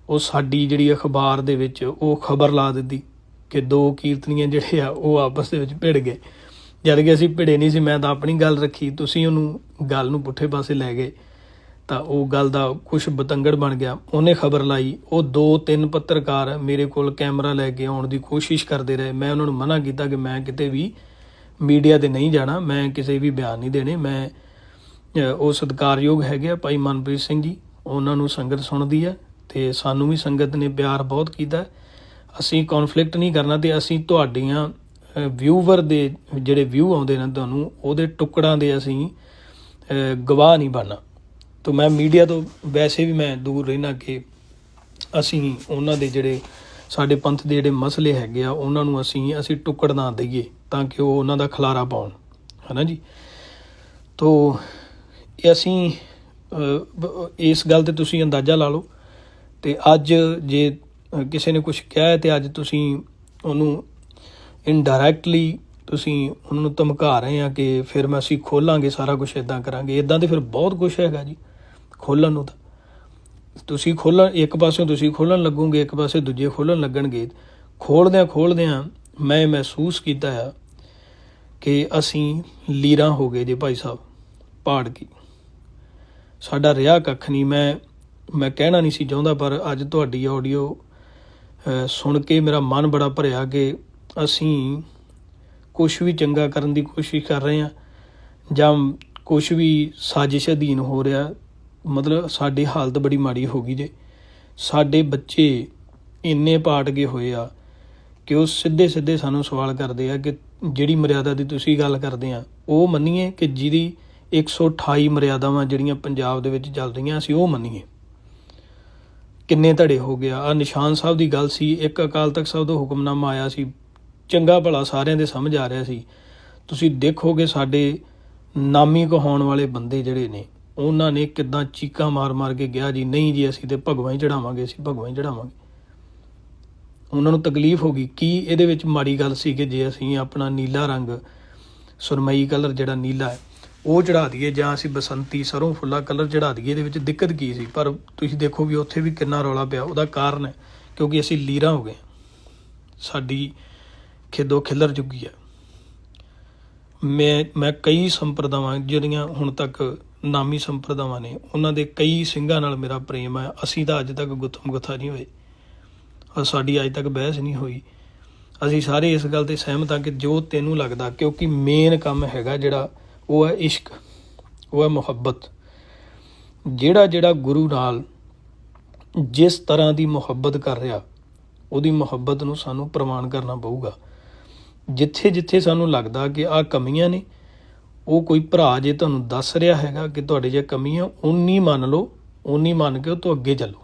ਉਹ ਸਾਡੀ ਜਿਹੜੀ ਅਖਬਾਰ ਦੇ ਵਿੱਚ ਉਹ ਖਬਰ ਲਾ ਦਿੱਤੀ ਕਿ ਦੋ ਕੀਰਤਨੀਆਂ ਜਿਹੜੇ ਆ, ਉਹ ਆਪਸ ਦੇ ਵਿੱਚ ਭਿੜ ਗਏ। ਜਦ ਕਿ ਅਸੀਂ ਭਿੜੇ ਨਹੀਂ ਸੀ, ਮੈਂ ਤਾਂ ਆਪਣੀ ਗੱਲ ਰੱਖੀ, ਤੁਸੀਂ ਉਹਨੂੰ ਗੱਲ ਨੂੰ ਪੁੱਠੇ ਪਾਸੇ ਲੈ ਗਏ, ਤਾਂ ਉਹ ਗੱਲ ਦਾ ਕੁਝ ਬਤੰਗੜ ਬਣ ਗਿਆ। ਉਹਨੇ ਖਬਰ ਲਾਈ, ਉਹ ਦੋ ਤਿੰਨ ਪੱਤਰਕਾਰ ਮੇਰੇ ਕੋਲ ਕੈਮਰਾ ਲੈ ਕੇ ਆਉਣ ਦੀ ਕੋਸ਼ਿਸ਼ ਕਰਦੇ ਰਹੇ। ਮੈਂ ਉਹਨਾਂ ਨੂੰ ਮਨਾ ਕੀਤਾ ਕਿ ਮੈਂ ਕਿਤੇ ਵੀ ਮੀਡੀਆ ਤੇ ਨਹੀਂ ਜਾਣਾ, ਮੈਂ ਕਿਸੇ ਵੀ ਬਿਆਨ ਨਹੀਂ ਦੇਣੇ, ਮੈਂ ਉਹ ਸਤਿਕਾਰਯੋਗ ਹੈਗੇ ਆ ਭਾਈ ਮਨਪ੍ਰੀਤ ਸਿੰਘ ਜੀ, ਉਹਨਾਂ ਨੂੰ ਸੰਗਤ ਸੁਣਦੀ ਹੈ ਤੇ ਸਾਨੂੰ ਵੀ ਸੰਗਤ ਨੇ ਪਿਆਰ ਬਹੁਤ ਕੀਤਾ। ਅਸੀਂ ਕਨਫਲਿਕਟ ਨਹੀਂ ਕਰਨਾ ਤੇ ਅਸੀਂ ਤੁਹਾਡੀਆਂ ਵਿਊਵਰ ਦੇ ਜਿਹੜੇ ਵਿਊ ਆਉਂਦੇ ਨੇ ਤੁਹਾਨੂੰ, ਉਹਦੇ ਟੁਕੜਾਂ ਦੇ ਅਸੀਂ ਗਵਾਹ ਨਹੀਂ ਬਣਨਾ। ਤਾਂ ਮੈਂ ਮੀਡੀਆ ਤੋਂ ਵੈਸੇ ਵੀ ਮੈਂ ਦੂਰ ਰਹਿਣਾ ਕਿ ਅਸੀਂ ਉਹਨਾਂ ਦੇ ਜਿਹੜੇ ਸਾਡੇ ਪੰਥ ਦੇ ਜਿਹੜੇ ਮਸਲੇ ਹੈਗੇ ਆ, ਉਹਨਾਂ ਨੂੰ ਅਸੀਂ ਅਸੀਂ ਟੁਕੜ ਨਾ ਦਈਏ ਤਾਂ ਕਿ ਉਹ ਉਹਨਾਂ ਦਾ ਖਲਾਰਾ ਪਾਉਣ। ਹਨਾ ਜੀ? ਤੋ ਇਹ ਅਸੀਂ ਇਸ ਗੱਲ ਤੇ ਤੁਸੀਂ ਅੰਦਾਜ਼ਾ ਲਾ ਲਓ। ਤੇ ਅੱਜ ਜੇ ਕਿਸੇ ਨੇ ਕੁਝ ਕਿਹਾ ਹੈ ਤੇ ਅੱਜ ਤੁਸੀਂ ਉਹਨੂੰ ਇਨਡਾਇਰੈਕਟਲੀ ਤੁਸੀਂ ਉਹਨਾਂ ਨੂੰ ਧਮਕਾ ਰਹੇ ਆ ਕਿ ਫਿਰ ਮੈਂ ਅਸੀਂ ਖੋਲਾਂਗੇ, ਸਾਰਾ ਕੁਝ ਇਦਾਂ ਕਰਾਂਗੇ। ਇਦਾਂ ਤੇ ਫਿਰ ਬਹੁਤ ਕੁਝ ਹੈਗਾ ਜੀ, ਖੋਲਣ ਨੂੰ ਤਾਂ। ਤੁਸੀਂ ਖੋਲਣ, ਇੱਕ ਪਾਸੇ ਤੁਸੀਂ ਖੋਲਣ ਲੱਗੋਗੇ, ਇੱਕ ਪਾਸੇ ਦੂਜੇ ਖੋਲਣ ਲੱਗਣਗੇ। ਖੋਲਦਿਆਂ ਖੋਲਦਿਆਂ ਮੈਂ ਮਹਿਸੂਸ ਕੀਤਾ ਆ ਕਿ ਅਸੀਂ ਲੀਰਾਂ ਹੋ ਗਏ ਜੇ ਭਾਈ ਸਾਹਿਬ ਪਹਾੜ ਕੀ। ਸਾਡਾ ਰਿਹਾ ਕੱਖ ਨਹੀਂ, ਮੈਂ ਮੈਂ ਕਹਿਣਾ ਨਹੀਂ ਸੀ ਚਾਹੁੰਦਾ, ਪਰ ਅੱਜ ਤੁਹਾਡੀ ਆਡੀਓ ਸੁਣ ਕੇ ਮੇਰਾ ਮਨ ਬੜਾ ਭਰਿਆ ਕਿ ਅਸੀਂ ਕੁਝ ਵੀ ਚੰਗਾ ਕਰਨ ਦੀ ਕੋਸ਼ਿਸ਼ ਕਰ ਰਹੇ ਹਾਂ ਜਾਂ ਕੁਝ ਵੀ ਸਾਜ਼ਿਸ਼ ਅਧੀਨ ਹੋ ਰਿਹਾ, ਮਤਲਬ ਸਾਡੀ ਹਾਲਤ ਬੜੀ ਮਾੜੀ ਹੋ ਗਈ ਜੇ। ਸਾਡੇ ਬੱਚੇ ਇੰਨੇ ਪਾਟ ਗਏ ਹੋਏ ਆ ਕਿ ਉਹ ਸਿੱਧੇ ਸਿੱਧੇ ਸਾਨੂੰ ਸਵਾਲ ਕਰਦੇ ਆ ਕਿ ਜਿਹੜੀ ਮਰਿਆਦਾ ਦੀ ਤੁਸੀਂ ਗੱਲ ਕਰਦੇ ਆ, ਉਹ ਮੰਨੀਏ ਕਿ ਜਿਹਦੀ 128 ਮਰਿਆਦਾਵਾਂ ਜਿਹੜੀਆਂ ਪੰਜਾਬ ਦੇ ਵਿੱਚ ਚੱਲ ਰਹੀਆਂ ਅਸੀਂ ਉਹ ਮੰਨੀਏ। ਕਿੰਨੇ ਧੜੇ ਹੋ ਗਿਆ ਆ। ਨਿਸ਼ਾਨ ਸਾਹਿਬ ਦੀ ਗੱਲ ਸੀ, ਇੱਕ ਅਕਾਲ ਤਖਤ ਸਾਹਿਬ ਦਾ ਹੁਕਮਨਾਮਾ ਆਇਆ ਸੀ ਚੰਗਾ ਭਲਾ ਸਾਰਿਆਂ ਦੇ ਸਮਝ ਆ ਰਿਹਾ ਸੀ। ਤੁਸੀਂ ਦੇਖੋਗੇ ਸਾਡੇ ਨਾਮੀ ਕਹਾਉਣ ਵਾਲੇ ਬੰਦੇ ਜਿਹੜੇ ਨੇ, ਉਹਨਾਂ ਨੇ ਕਿਦਾਂ ਚੀਕਾਂ ਮਾਰ-ਮਾਰ ਕੇ ਗਿਆ ਜੀ, ਨਹੀਂ ਜੀ, ਅਸੀਂ ਤੇ ਭਗਵਾਂ ਹੀ ਚੜਾਵਾਂਗੇ, ਅਸੀਂ ਭਗਵਾਂ ਹੀ ਚੜਾਵਾਂਗੇ। ਉਹਨਾਂ ਨੂੰ ਤਕਲੀਫ ਹੋ ਗਈ। ਕੀ ਇਹਦੇ ਵਿੱਚ ਮਾੜੀ ਗੱਲ ਸੀ ਕਿ ਜੇ ਅਸੀਂ ਆਪਣਾ ਨੀਲਾ ਰੰਗ, ਸੁਰਮਈ ਕਲਰ ਜਿਹੜਾ ਨੀਲਾ ਹੈ, ਉਹ ਚੜਾ ਦਈਏ ਜਾਂ ਅਸੀਂ ਬਸੰਤੀ ਸਰੋਂ ਫੁੱਲਾ ਕਲਰ ਚੜਾ ਦਈਏ, ਇਹਦੇ ਵਿੱਚ ਦਿੱਕਤ ਕੀ ਸੀ? ਪਰ ਤੁਸੀਂ ਦੇਖੋ ਵੀ ਉੱਥੇ ਵੀ ਕਿੰਨਾ ਰੌਲਾ ਪਿਆ। ਉਹਦਾ ਕਾਰਨ ਹੈ ਕਿਉਂਕਿ ਅਸੀਂ ਲੀਰਾਂ ਹੋ ਗਏ। ਸਾਡੀ ਖਿੱਦੋ ਖਿਲਰ ਚੁੱਕੀ ਹੈ ਮੈਂ ਮੈਂ ਕਈ ਸੰਪਰਦਾਵਾਂ ਜਿਹੜੀਆਂ ਹੁਣ ਤੱਕ ਨਾਮੀ ਸੰਪਰਦਾਵਾਂ ਨੇ, ਉਹਨਾਂ ਦੇ ਕਈ ਸਿੰਘਾਂ ਨਾਲ ਮੇਰਾ ਪ੍ਰੇਮ ਹੈ ਅਸੀਂ ਤਾਂ ਅੱਜ ਤੱਕ ਗੁੱਥਮ ਗੁੱਥਾ ਨਹੀਂ ਹੋਏ। ਔਰ ਸਾਡੀ ਅੱਜ ਤੱਕ ਬਹਿਸ ਨਹੀਂ ਹੋਈ। ਅਸੀਂ ਸਾਰੇ ਇਸ ਗੱਲ ਤੇ ਸਹਿਮਤ ਹਾਂ ਕਿ ਜੋ ਤੈਨੂੰ ਲੱਗਦਾ, ਕਿਉਂਕਿ ਮੇਨ ਕੰਮ ਹੈਗਾ ਜਿਹੜਾ, ਉਹ ਹੈ ਇਸ਼ਕ, ਉਹ ਹੈ ਮੁਹੱਬਤ। ਜਿਹੜਾ ਜਿਹੜਾ ਗੁਰੂ ਨਾਲ ਜਿਸ ਤਰ੍ਹਾਂ ਦੀ ਮੁਹੱਬਤ ਕਰ ਰਿਹਾ, ਉਹਦੀ ਮੁਹੱਬਤ ਨੂੰ ਸਾਨੂੰ ਪ੍ਰਮਾਣ ਕਰਨਾ ਪਊਗਾ। ਜਿੱਥੇ ਜਿੱਥੇ ਸਾਨੂੰ ਲੱਗਦਾ ਕਿ ਆਹ ਕਮੀਆਂ ਨੇ, ਉਹ ਕੋਈ ਭਰਾ ਜੇ ਤੁਹਾਨੂੰ ਦੱਸ ਰਿਹਾ ਹੈਗਾ ਕਿ ਤੁਹਾਡੇ 'ਚ ਕਮੀਆਂ ਉਨੀ ਮੰਨ ਲਓ ਉਨੀ ਮੰਨ ਕੇ ਉਹ ਤੋਂ ਅੱਗੇ ਚੱਲੋ।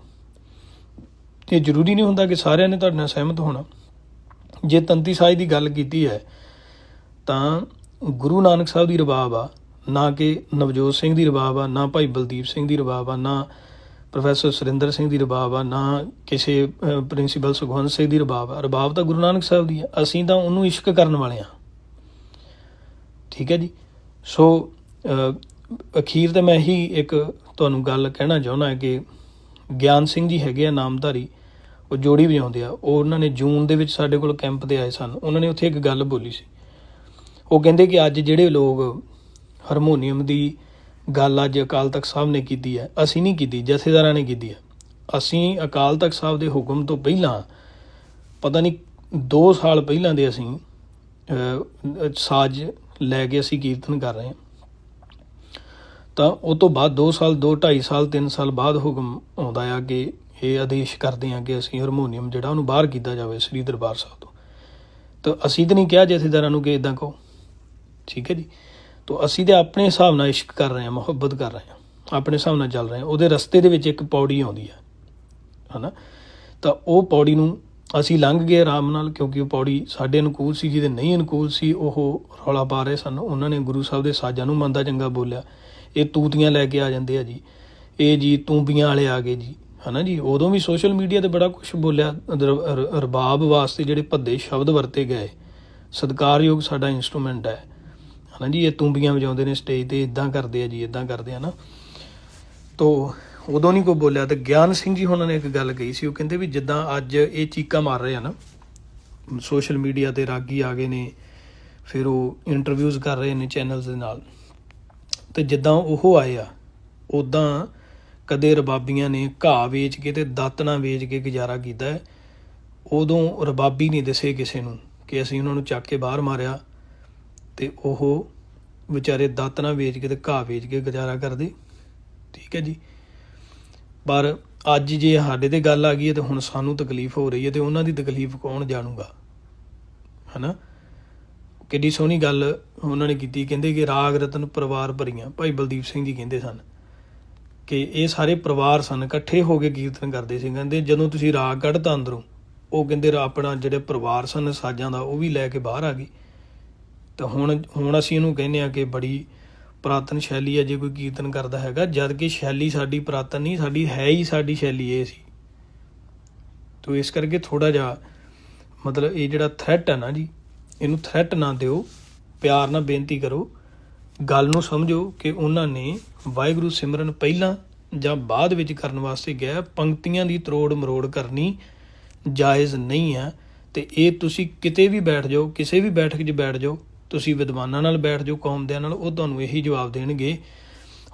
ਇਹ ਜ਼ਰੂਰੀ ਨਹੀਂ ਹੁੰਦਾ ਕਿ ਸਾਰਿਆਂ ਨੇ ਤੁਹਾਡੇ ਨਾਲ ਸਹਿਮਤ ਹੋਣਾ। ਜੇ ਤੰਤੀ ਸਾਜ ਦੀ ਗੱਲ ਕੀਤੀ ਹੈ, ਤਾਂ ਗੁਰੂ ਨਾਨਕ ਸਾਹਿਬ ਦੀ ਰਬਾਬ ਆ, ਨਾ ਕਿ ਨਵਜੋਤ ਸਿੰਘ ਦੀ ਰਬਾਬ ਆ, ਨਾ ਭਾਈ ਬਲਦੀਪ ਸਿੰਘ ਦੀ ਰਬਾਬ ਆ, ਨਾ ਪ੍ਰੋਫੈਸਰ ਸੁਰਿੰਦਰ ਸਿੰਘ ਦੀ ਰਬਾਬ ਆ, ਨਾ ਕਿਸੇ ਪ੍ਰਿੰਸੀਪਲ ਸੁਖਵੰਤ ਸਿੰਘ ਦੀ ਰਬਾਬ ਆ। ਰਬਾਬ ਤਾਂ ਗੁਰੂ ਨਾਨਕ ਸਾਹਿਬ ਦੀ ਆ। ਅਸੀਂ ਤਾਂ ਉਹਨੂੰ ਇਸ਼ਕ ਕਰਨ ਵਾਲੇ ਆ। ਠੀਕ ਹੈ ਜੀ? ਸੋ ਅਖੀਰ ਤੇ ਮੈਂ ਇਹੀ ਇੱਕ ਤੁਹਾਨੂੰ ਗੱਲ ਕਹਿਣਾ ਚਾਹੁੰਦਾ ਕਿ ਗਿਆਨ ਸਿੰਘ ਜੀ ਹੈਗੇ ਆ, ਨਾਮਧਾਰੀ। ਉਹ ਜੋੜੀ ਵਜਾਉਂਦੇ ਆ। ਉਹ ਉਹਨਾਂ ਨੇ ਜੂਨ ਦੇ ਵਿੱਚ ਸਾਡੇ ਕੋਲ ਕੈਂਪ ਤੇ ਆਏ ਸਨ। ਉਹਨਾਂ ਨੇ ਉੱਥੇ ਇੱਕ ਗੱਲ ਬੋਲੀ ਸੀ। ਉਹ ਕਹਿੰਦੇ ਕਿ ਅੱਜ ਜਿਹੜੇ ਲੋਕ ਹਾਰਮੋਨੀਅਮ ਦੀ ਗੱਲ ਅੱਜ ਅਕਾਲ ਤਖਤ ਸਾਹਿਬ ਨੇ ਕੀਤੀ ਹੈ, ਅਸੀਂ ਨਹੀਂ ਕੀਤੀ, ਜਥੇਦਾਰਾਂ ਨੇ ਕੀਤੀ ਹੈ। ਅਸੀਂ ਅਕਾਲ ਤਖਤ ਸਾਹਿਬ ਦੇ ਹੁਕਮ ਤੋਂ ਪਹਿਲਾਂ, ਪਤਾ ਨਹੀਂ 2 ਸਾਲ ਪਹਿਲਾਂ ਦੇ ਅਸੀਂ ਸਾਜ਼ ਲੈ ਕੇ ਅਸੀਂ ਕੀਰਤਨ ਕਰ ਰਹੇ ਹਾਂ। ਤਾਂ ਉਹ ਤੋਂ ਬਾਅਦ 2 ਸਾਲ 2 2.5 ਸਾਲ 3 ਸਾਲ ਬਾਅਦ ਹੁਕਮ ਆਉਂਦਾ ਆ ਕਿ ਇਹ ਆਦੇਸ਼ ਕਰਦੇ ਆ ਕਿ ਅਸੀਂ ਹਾਰਮੋਨੀਅਮ ਜਿਹੜਾ ਉਹਨੂੰ ਬਾਹਰ ਕੀਤਾ ਜਾਵੇ, ਸ੍ਰੀ ਦਰਬਾਰ ਸਾਹਿਬ ਤੋਂ। ਤਾਂ ਅਸੀਂ ਤਾਂ ਨਹੀਂ ਕਿਹਾ ਜਥੇਦਾਰਾਂ ਨੂੰ ਕਿ ਇਦਾਂ ਕਹੋ। ਠੀਕ ਹੈ ਜੀ? ਤਾਂ ਅਸੀਂ ਤੇ ਆਪਣੇ ਹਿਸਾਬ ਨਾਲ ਇਸ਼ਕ ਕਰ ਰਹੇ ਹਾਂ, ਮੁਹੱਬਤ ਕਰ ਰਹੇ ਹਾਂ, ਆਪਣੇ ਹਿਸਾਬ ਨਾਲ ਚੱਲ ਰਹੇ ਹਾਂ। ਉਹਦੇ ਰਸਤੇ ਦੇ ਵਿੱਚ ਇੱਕ ਪੌੜੀ ਆਉਂਦੀ ਹੈ, ਹਨਾ? ਤਾਂ ਉਹ ਪੌੜੀ ਨੂੰ ਅਸੀਂ ਲੰਘ ਗਏ ਆਰਾਮ ਨਾਲ ਕਿਉਂਕਿ ਉਹ ਪੌੜੀ ਸਾਡੇ ਅਨੁਕੂਲ ਸੀ, ਜਿਹਦੇ ਨਹੀਂ ਅਨੁਕੂਲ ਸੀ, ਉਹ ਰੌਲਾ ਪਾ ਰਹੇ ਸਨ। ਉਹਨਾਂ ਨੇ ਗੁਰੂ ਸਾਹਿਬ ਦੇ ਸਾਜ਼ਾਂ ਨੂੰ ਮੰਦਾ ਚੰਗਾ ਬੋਲਿਆ, ਇਹ ਤੂਤੀਆਂ ਲੈ ਕੇ ਆ ਜਾਂਦੇ ਆ ਜੀ, ਇਹ ਜੀ ਤੂੰਬੀਆਂ ਵਾਲੇ ਆ ਗਏ ਜੀ, ਹਨਾ ਜੀ? ਉਦੋਂ ਵੀ ਸੋਸ਼ਲ ਮੀਡੀਆ ਤੇ ਬੜਾ ਕੁਝ ਬੋਲਿਆ ਰਬਾਬ ਵਾਸਤੇ ਜਿਹੜੇ ਭੱਦੇ ਸ਼ਬਦ ਵਰਤੇ ਗਏ। ਸਤਿਕਾਰਯੋਗ ਸਾਡਾ ਇਨਸਟਰੂਮੈਂਟ ਹੈ। ਹਨਾ ਜੀ ਇਹ ਤੂੰਬੀਆਂ ਵਜਾਉਂਦੇ ਨੇ ਸਟੇਜ ਤੇ ਇਦਾਂ ਕਰਦੇ ਆ ਜੀ ਇਦਾਂ ਕਰਦੇ ਆ ਨਾ। ਤੋ ਉਦੋਂ ਨਹੀਂ ਕੋਈ ਬੋਲਿਆ ਤੇ ਗਿਆਨ ਸਿੰਘ ਜੀ ਉਹਨਾਂ ਨੇ ਇੱਕ ਗੱਲ ਕਹੀ ਸੀ, ਉਹ ਕਹਿੰਦੇ ਵੀ ਜਿੱਦਾਂ ਅੱਜ ਇਹ ਚੀਕਾਂ ਮਾਰ ਰਹੇ ਆ ਨਾ ਸੋਸ਼ਲ ਮੀਡੀਆ ਤੇ ਰਾਗੀ ਆ ਗਏ ਨੇ, ਫਿਰ ਉਹ ਇੰਟਰਵਿਊਜ਼ ਕਰ ਰਹੇ ਨੇ ਚੈਨਲਸ ਦੇ ਨਾਲ। ਤੇ ਜਿੱਦਾਂ ਉਹ ਆਏ ਆ ਉਦਾਂ ਕਦੇ ਰਬਾਬੀਆਂ ਨੇ ਘਾਹ ਵੇਚ ਕੇ ਤੇ ਦਾਤਣਾ ਵੇਚ ਕੇ ਗੁਜ਼ਾਰਾ ਕੀਤਾ ਉਦੋਂ ਰਬਾਬੀ ਨਹੀਂ ਦਿਸੇ ਕਿਸੇ ਨੂੰ ਕਿ ਅਸੀਂ ਉਹਨਾਂ ਨੂੰ ਚੱਕ ਕੇ ਬਾਹਰ ਮਾਰਿਆ ਤੇ ਉਹ ਵਿਚਾਰੇ ਦਾਤਨਾ ਵੇਚ ਕੇ ਤੇ ਘਾਹ ਵੇਚ ਕੇ ਗੁਜ਼ਾਰਾ ਕਰਦੇ। ਠੀਕ ਹੈ ਜੀ। ਪਰ ਅੱਜ ਜੇ ਸਾਡੇ ਤੇ ਗੱਲ ਆ ਗਈ ਹੈ ਤੇ ਹੁਣ ਸਾਨੂੰ ਤਕਲੀਫ ਹੋ ਰਹੀ ਹੈ ਤੇ ਉਹਨਾਂ ਦੀ ਤਕਲੀਫ ਕੌਣ ਜਾਣੂਗਾ? ਹਨਾ? ਕਿੱਡੀ ਸੋਹਣੀ ਗੱਲ ਉਹਨਾਂ ਨੇ ਕੀਤੀ। ਕਹਿੰਦੇ ਕਿ ਰਾਗ ਰਤਨ ਪਰਿਵਾਰ ਭਰੀਆਂ। ਭਾਈ ਬਲਦੀਪ ਸਿੰਘ ਜੀ ਕਹਿੰਦੇ ਸਨ ਕਿ ਇਹ ਸਾਰੇ ਪਰਿਵਾਰ ਸਨ, ਇਕੱਠੇ ਹੋ ਕੇ ਕੀਰਤਨ ਕਰਦੇ ਸੀ। ਕਹਿੰਦੇ ਜਦੋਂ ਤੁਸੀਂ ਰਾਗ ਕੱਢਤਾ ਅੰਦਰੋਂ, ਉਹ ਕਹਿੰਦੇ ਆਪਣਾ ਜਿਹੜੇ ਪਰਿਵਾਰ ਸਨ, ਸਾਜਾਂ ਦਾ, ਉਹ ਵੀ ਲੈ ਕੇ ਬਾਹਰ ਆ ਗਈ ਤਾਂ ਹੁਣ ਹੁਣ ਅਸੀਂ ਇਹਨੂੰ ਕਹਿੰਦੇ ਆ ਕਿ ਬੜੀ ਪੁਰਾਤਨ ਸ਼ੈਲੀ ਹੈ, ਜੇ ਕੋਈ ਕੀਰਤਨ ਕਰਦਾ ਹੈਗਾ, ਜਦ ਕਿ ਸ਼ੈਲੀ ਸਾਡੀ ਪੁਰਾਤਨ ਨਹੀਂ, ਸਾਡੀ ਹੈ ਹੀ ਸਾਡੀ ਸ਼ੈਲੀ ਇਹ ਸੀ। ਤੋ ਇਸ ਕਰਕੇ ਥੋੜਾ ਜਿਹਾ ਮਤਲਬ ਇਹ ਜਿਹੜਾ ਥ੍ਰੈਟ ਹੈ ਨਾ ਜੀ, ਇਹਨੂੰ ਥ੍ਰੈਟ ਨਾ ਦਿਓ, ਪਿਆਰ ਨਾਲ ਬੇਨਤੀ ਕਰੋ। ਗੱਲ ਨੂੰ ਸਮਝੋ ਕਿ ਉਹਨਾਂ ਨੇ ਵਾਹਿਗੁਰੂ ਸਿਮਰਨ ਪਹਿਲਾਂ ਜਾਂ ਬਾਅਦ ਵਿੱਚ ਕਰਨ ਵਾਸਤੇ ਗਿਆ ਪੰਕਤੀਆਂ ਦੀ ਤਰੋੜ ਮਰੋੜ ਕਰਨੀ ਜਾਇਜ਼ ਨਹੀਂ ਹੈ। ਤੇ ਇਹ ਤੁਸੀਂ ਕਿਤੇ ਵੀ ਬੈਠ ਜਾਓ, ਕਿਸੇ ਵੀ ਬੈਠਕ 'ਚ ਬੈਠ ਜਾਓ ਤੁਸੀਂ ਵਿਦਵਾਨਾਂ ਨਾਲ ਬੈਠ ਜਾਓ ਕੌਮ ਦਿਆਂ ਨਾਲ, ਉਹ ਤੁਹਾਨੂੰ ਇਹੀ ਜਵਾਬ ਦੇਣਗੇ।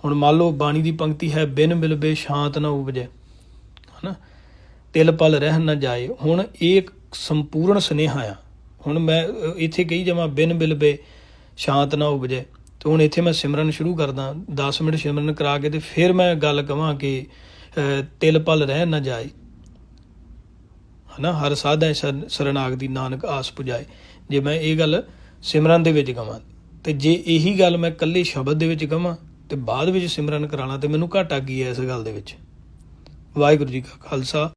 ਹੁਣ ਮੰਨ ਲਓ ਬਾਣੀ ਦੀ ਪੰਕਤੀ ਹੈ, ਬਿਨ ਬਿਲਬੇ ਸ਼ਾਂਤ ਨਾ ਉਪਜੇ। ਹਨਾ? ਤਿਲ ਪਲ ਰਹਿ ਨਾ ਜਾਏ। ਹੁਣ ਇਹ ਇੱਕ ਸੰਪੂਰਨ ਸੁਨੇਹਾ ਆ। ਹੁਣ ਮੈਂ ਇੱਥੇ ਕਹੀ ਜਾਵਾਂ, ਬਿਨ ਬਿਲਬੇ ਸ਼ਾਂਤ ਨਾ ਉਪਜੈ। ਤੇ ਹੁਣ ਇੱਥੇ ਮੈਂ ਸਿਮਰਨ ਸ਼ੁਰੂ ਕਰਦਾ 10 ਮਿੰਟ ਸਿਮਰਨ ਕਰਾ ਕੇ ਤੇ ਫਿਰ ਮੈਂ ਗੱਲ ਕਵਾਂ ਕਿ ਤਿਲ ਪਲ ਰਹਿ ਨਾ ਜਾਏ। ਹਨਾ? ਹਰ ਸਾਧਾ ਸ਼ਰਨ- ਸ਼ਰਨਾਗਤੀ ਨਾਨਕ ਆਸ ਪੁਜਾਏ। ਜੇ ਮੈਂ ਇਹ ਗੱਲ ਸਿਮਰਨ ਦੇ ਵਿੱਚ ਗਵਾਂ। ਤੇ ਜੇ ਇਹੀ ਗੱਲ ਮੈਂ ਇਕੱਲੇ ਸ਼ਬਦ ਦੇ ਵਿੱਚ ਗਵਾਂ, ਤੇ ਬਾਅਦ ਵਿੱਚ ਸਿਮਰਨ ਕਰਾਣਾ ਤੇ ਮੈਨੂੰ ਘਾਟਾ ਕੀ ਹੈ ਇਸ ਗੱਲ ਦੇ ਵਿੱਚ? ਵਾਹਿਗੁਰੂ ਜੀ ਕਾ ਖਾਲਸਾ।